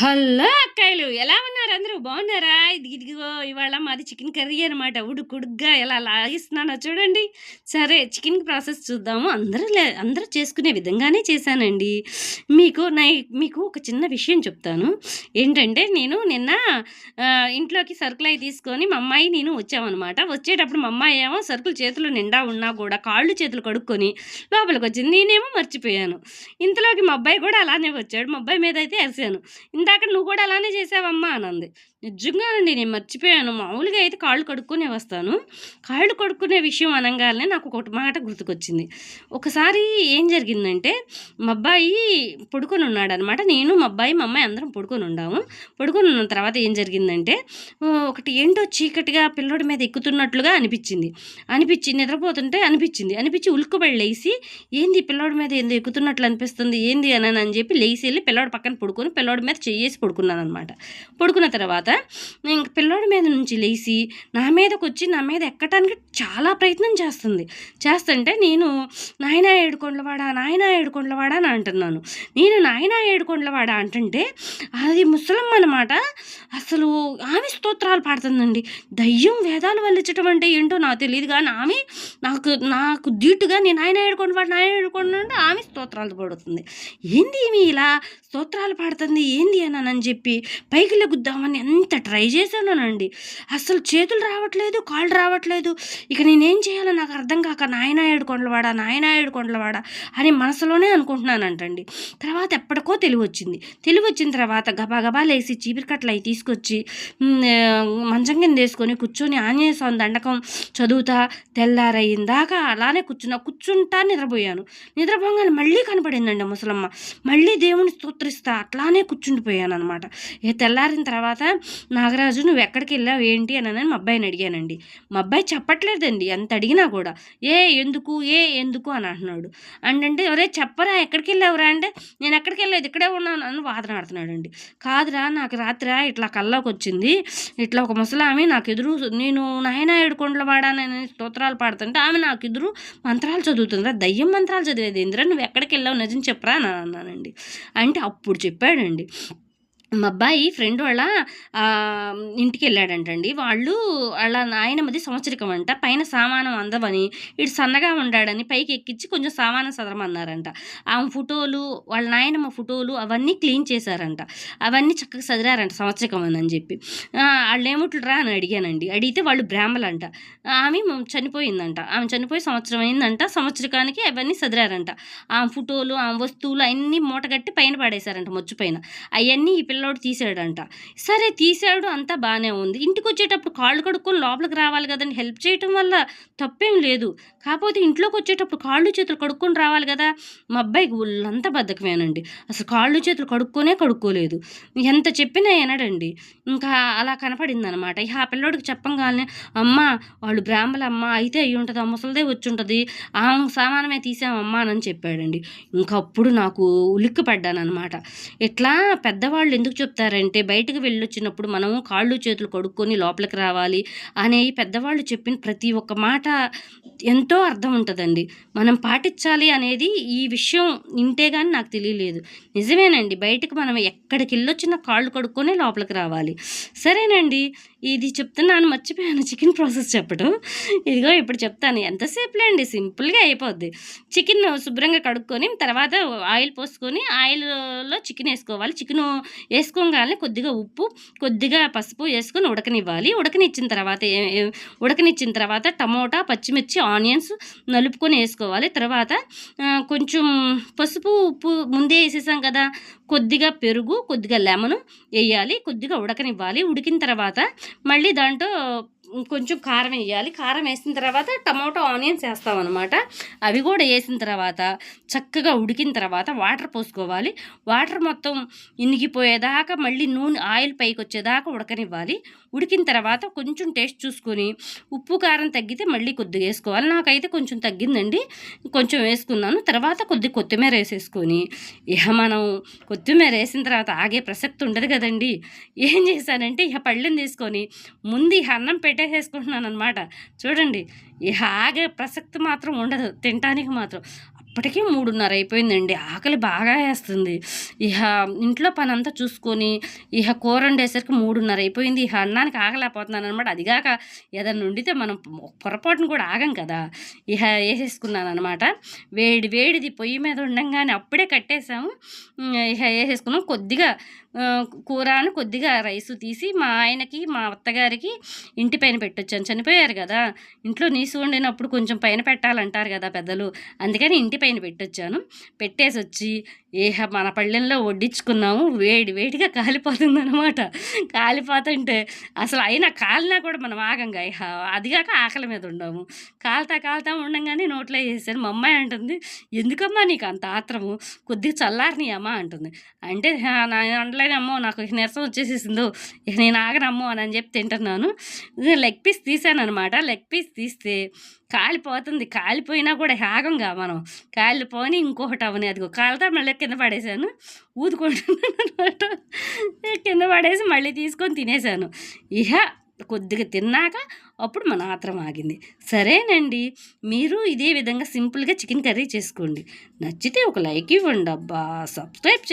Hello అక్కాయలు ఎలా ఉన్నారు అందరూ? బాగున్నారా? ఇది ఇదిగో ఇవాళ మాది చికెన్ కర్రీ అనమాట ఉడుకుడుగ్గా ఎలా లాగిస్తున్నానో చూడండి. సరే చికెన్ ప్రాసెస్ చూద్దాము. అందరూ లే అందరూ చేసుకునే విధంగానే చేశానండి. మీకు నా మీకు ఒక చిన్న విషయం చెప్తాను. ఏంటంటే నేను నిన్న ఇంట్లోకి సరుకులు అవి తీసుకొని మా అమ్మాయి నేను వచ్చామన్నమాట. వచ్చేటప్పుడు మా అమ్మాయి ఏమో సరుకులు చేతులు నిండా ఉన్నా కూడా కాళ్ళు చేతులు కడుక్కొని లోపలికి వచ్చింది. నేనేమో మర్చిపోయాను. ఇంతలోకి మా అబ్బాయి కూడా అలానే వచ్చాడు. మా అబ్బాయి మీద అయితే అరిశాను. ఇందాక నువ్వు కూడా అలానే చేసావమ్మా నిజంగా అండి నేను మర్చిపోయాను. మామూలుగా అయితే కాళ్ళు కడుక్కునే వస్తాను. కాళ్ళు కడుక్కునే విషయం అనగానే నాకు ఒకటి మాట గుర్తుకొచ్చింది. ఒకసారి ఏం జరిగిందంటే మా అబ్బాయి పడుకొని ఉన్నాడు అనమాట నేను మా అబ్బాయి మా అమ్మాయి అందరం పడుకొని ఉండాము. పడుకొని ఉన్న తర్వాత ఏం జరిగిందంటే ఒకటి ఏంటో చీకటిగా పిల్లోడి మీద ఎక్కుతున్నట్లుగా అనిపించింది. అనిపించి నిద్రపోతుంటే అనిపించింది. అనిపించి ఉలుక్కుబడి లేచి ఏంది పిల్లోడి మీద ఏందో ఎక్కుతున్నట్లు అనిపిస్తుంది? ఏంది? అని అని చెప్పి లేచి వెళ్ళి పిల్లోడి పక్కన పడుకొని పిల్లోడి మీద చేసి పడుకున్నాను అనమాట పడుకున్న తర్వాత ఇంక పిల్లోడి మీద నుంచి లేచి నా మీదకి వచ్చి నా మీద ఎక్కటానికి చాలా ప్రయత్నం చేస్తుంది. చేస్తుంటే నేను నాయనా ఏడుకొండలవాడా నాయనా ఏడుకొండలవాడా అని అంటున్నాను. నేను నాయనా ఏడుకొండలవాడా అంటుంటే అది ముసలమ్మ అనమాట అసలు ఆమె స్తోత్రాలు పాడుతుందండి. దయ్యం వేదాలు వల్లించడం అంటే ఏంటో నాకు తెలియదు కానీ ఆమె నాకు నాకు ధీటుగా నేను ఆయన ఏడుకొండవాడు నాయన ఏడుకొండ ఆమె స్తోత్రాలు పాడుతుంది. ఏంది ఈమె ఇలా స్తోత్రాలు పాడుతుంది? ఏంది అని అని చెప్పి పైకి లెగుద్దామని ఎంత ట్రై చేశానండి అసలు చేతులు రావట్లేదు కాళ్ళు రావట్లేదు. ఇక నేనేం చేయాలో నాకు అర్థం కాక నాయన ఏడుకొండలవాడా నాయన ఏడుకొండలవాడా అని మనసులోనే అనుకుంటున్నానంటండి. తర్వాత ఎప్పటికో తెలివి వచ్చింది తెలివి వచ్చిన తర్వాత గబా లేసి చీపిరికట్లు అవి తీసుకొచ్చి మంచం కింద వేసుకొని కూర్చొని ఆంజనేయ స్వామి దండకం చదువుతా తెల్లారయ్యిందాక అలానే కూర్చున్నా కూర్చుంటా నిద్రపోయాను. నిద్రపోగానే మళ్ళీ కనపడిందండి ముసలమ్మ. మళ్ళీ దేవుని స్తోత్రిస్తా అట్లానే కూర్చుండిపోయాను అనమాట ఇక తెల్లారిన తర్వాత నాగరాజు నువ్వు ఎక్కడికి వెళ్ళావు? ఏంటి? అని అని మా అబ్బాయిని అడిగానండి. మా అబ్బాయి చెప్పట్లేదండి. ఎంత అడిగినా కూడా. ఏ ఎందుకు? ఏ ఎందుకు? అని అంటున్నాడు. అంటే ఒరే చెప్పరా? ఎక్కడికి వెళ్ళావురా? అంటే నేను ఎక్కడికి వెళ్ళలేదు. ఇక్కడే ఉన్నాను అని వాదన ఆడుతున్నాడండి కాదురా నాకు రాత్రి ఇట్లా కల్లోకి వచ్చింది. ఇట్లా ఒక ముసలామె నాకు ఎదురు నేను నాయన ఏడుకొండల వాడానని స్తోత్రాలు పాడుతుంటే ఆమె నాకు ఎదురు మంత్రాలు చదువుతుందిరా. దయ్యం మంత్రాలు చదివేది. ఇంద్ర నువ్వు ఎక్కడికి వెళ్ళావు? నిజం చెప్పరా? అని అన్నానండి. అంటే అప్పుడు చెప్పాడండి. మా అబ్బాయి ఫ్రెండ్ వాళ్ళ ఇంటికి వెళ్ళాడంటండి వాళ్ళు వాళ్ళ నాయనమ్మది సంవత్సరికం అంట. పైన సామానం అందవని ఇటు సన్నగా ఉండాడని పైకి ఎక్కించి కొంచెం సామానం సదరమన్నారంట. ఆమె ఫోటోలు వాళ్ళ నాయనమ్మ ఫోటోలు అవన్నీ క్లీన్ చేశారంట. అవన్నీ చక్కగా సదిరారంట సంవత్సరికం అని చెప్పి. ఆ, వాళ్ళు ఏముట్లురా అని అడిగానండి. అడిగితే వాళ్ళు బ్రాహ్మలంట. ఆమె చనిపోయిందంట. ఆమె చనిపోయి సంవత్సరం అయిందంట. సంవత్సరికానికి అవన్నీ సదిరారంట. ఆమె ఫోటోలు ఆమె వస్తువులు అన్నీ మూటగట్టి పైన పడేశారంట మొచ్చు పైన అవన్నీ ఈ పిల్లోడు తీసాడంట. సరే తీసాడు అంతా బాగానే ఉంది. ఇంటికి వచ్చేటప్పుడు కాళ్ళు కడుక్కొని లోపలికి రావాలి కదండి. హెల్ప్ చేయటం వల్ల తప్పేం లేదు. కాకపోతే ఇంట్లోకి వచ్చేటప్పుడు కాళ్ళు చేతులు కడుక్కొని రావాలి కదా. మా అబ్బాయికి ఒళ్ళంతా బద్దకమేనండి. అసలు కాళ్ళు చేతులు కడుక్కొనే కడుక్కోలేదు. ఎంత చెప్పినా వినడండి ఇంకా అలా కనపడింది అనమాట ఇక ఆ పిల్లోడికి చెప్పంగానే అమ్మ వాళ్ళు బ్రాహ్మలమ్మ అయితే అయ్యి ఉంటుంది ఆ ముసలిదే వచ్చి ఉంటుంది ఆ సామానమే తీసామమ్మా అని చెప్పాడండి. ఇంకా అప్పుడు నాకు ఉలిక్కి పడ్డానమాట ఇట్లా పెద్దవాళ్ళు ఎందుకు చెప్తారంటే బయటకు వెళ్ళొచ్చినప్పుడు మనము కాళ్ళు చేతులు కడుక్కొని లోపలికి రావాలి అనే పెద్దవాళ్ళు చెప్పిన ప్రతి ఒక్క మాట ఎంతో అర్థం ఉంటుందండి. మనం పాటించాలి అనేది ఈ విషయం వింటే కానీ నాకు తెలియలేదు. నిజమేనండి బయటకు మనం ఎక్కడికి వెళ్ళొచ్చినా కాళ్ళు కడుక్కొని లోపలికి రావాలి. సరేనండి ఇది చెప్తున్నాను మర్చిపోయాను చికెన్ ప్రాసెస్ చెప్పడం ఇదిగో ఇప్పుడు చెప్తాను. ఎంతసేపులే అండి సింపుల్గా అయిపోద్ది. చికెన్ శుభ్రంగా కడుక్కొని తర్వాత ఆయిల్ పోసుకొని ఆయిల్లో చికెన్ వేసుకోవాలి. చికెన్ వేసుకోగానే కొద్దిగా ఉప్పు కొద్దిగా పసుపు వేసుకొని ఉడకనివ్వాలి. ఉడకనిచ్చిన తర్వాత ఉడకనిచ్చిన తర్వాత టమోటా పచ్చిమిర్చి ఆనియన్స్ నలుపుకొని వేసుకోవాలి. తర్వాత కొంచెం పసుపు ఉప్పు ముందే వేసేసాం కదా? కొద్దిగా పెరుగు కొద్దిగా లెమన్ వేయాలి. కొద్దిగా ఉడకనివ్వాలి ఉడికిన తర్వాత మళ్ళీ దాంట్లో కొంచెం కారం వేయాలి. కారం వేసిన తర్వాత టమాటో ఆనియన్స్ వేస్తాం అనమాట అవి కూడా వేసిన తర్వాత చక్కగా ఉడికిన తర్వాత వాటర్ పోసుకోవాలి. వాటర్ మొత్తం ఇనిగిపోయేదాకా మళ్ళీ నూనె ఆయిల్ పైకి వచ్చేదాకా ఉడకనివ్వాలి. ఉడికిన తర్వాత కొంచెం టేస్ట్ చూసుకొని ఉప్పు కారం తగ్గితే మళ్ళీ కొద్దిగా వేసుకోవాలి. నాకైతే కొంచెం తగ్గిందండి. కొంచెం వేసుకున్నాను. తర్వాత కొద్ది కొత్తిమీర వేసేసుకొని ఇహ మనం కొత్తిమీర వేసిన తర్వాత ఆగే ప్రసక్తి ఉండదు కదండి. ఏం చేశానంటే ఇహ పళ్ళెం తీసుకొని ముందు ఇహ అన్నం పెట్టేసేసుకుంటున్నాను అనమాట చూడండి ఆగే ప్రసక్తి మాత్రం ఉండదు తినటానికి మాత్రం. అప్పటికే మూడున్నర అయిపోయిందండి ఆకలి బాగా వేస్తుంది. ఇహ ఇంట్లో పని అంతా చూసుకొని ఇహ కూర వండేసరికి మూడున్నర అయిపోయింది ఇహ అన్నానికి ఆగలేకపోతున్నాను అనమాట అదిగాక ఏదైనా వండితే మనం పొరపాటును కూడా ఆగం కదా. ఇహ వేసేసుకున్నాను అనమాట వేడి వేడిది పొయ్యి మీద ఉండంగానే అప్పుడే కట్టేసాము ఇహ వేసేసుకున్నాం. కొద్దిగా కూరను కొద్దిగా రైసు తీసి మా ఆయనకి మా అత్తగారికి ఇంటి పైన పెట్టొచ్చాను. చనిపోయారు కదా. ఇంట్లో నీసు వండినప్పుడు కొంచెం పైన పెట్టాలంటారు కదా పెద్దలు. అందుకని ఇంటి పైన పెట్టొచ్చాను. పెట్టేసి వచ్చి ఏహ మన పళ్ళెంలో వడ్డించుకున్నాము. వేడి వేడిగా కాలిపోతుంది అనమాట కాలిపోతుంటే అసలు అయినా కాలినా కూడా మనం ఆగంగా. ఇహ అదిగాక ఆకలి మీద ఉండము. కాలుతా కాలుతా ఉండంగానే నోట్లో వేసాను మా అమ్మాయి అంటుంది ఎందుకమ్మా నీకు అంత ఆత్రము? కొద్దిగా చల్లారిని అమ్మా అంటుంది. అంటే "ఆ, నా నాకు ఇక నీరసం వచ్చేసేసిందో ఇక నేను ఆగనమ్మో అని అని చెప్పి తింటున్నాను. లెగ్ పీస్ తీసాను అనమాట లెగ్ పీస్ తీస్తే కాలిపోతుంది. కాలిపోయినా కూడా ఆగంగా మనం. కాలిపోని ఇంకొకటి అవని అది కాలుతా మళ్ళీ కింద పడేసాను ఊదుకుంటున్నాను అనమాట కింద పడేసి మళ్ళీ తీసుకొని తినేసాను ఇహ కొద్దిగా తిన్నాక అప్పుడు మన ఆత్రం ఆగింది. సరేనండి మీరు ఇదే విధంగా సింపుల్గా చికెన్ కర్రీ చేసుకోండి. నచ్చితే ఒక లైక్ ఇవ్వండి అబ్బా. సబ్స్క్రైబ్ చేయండి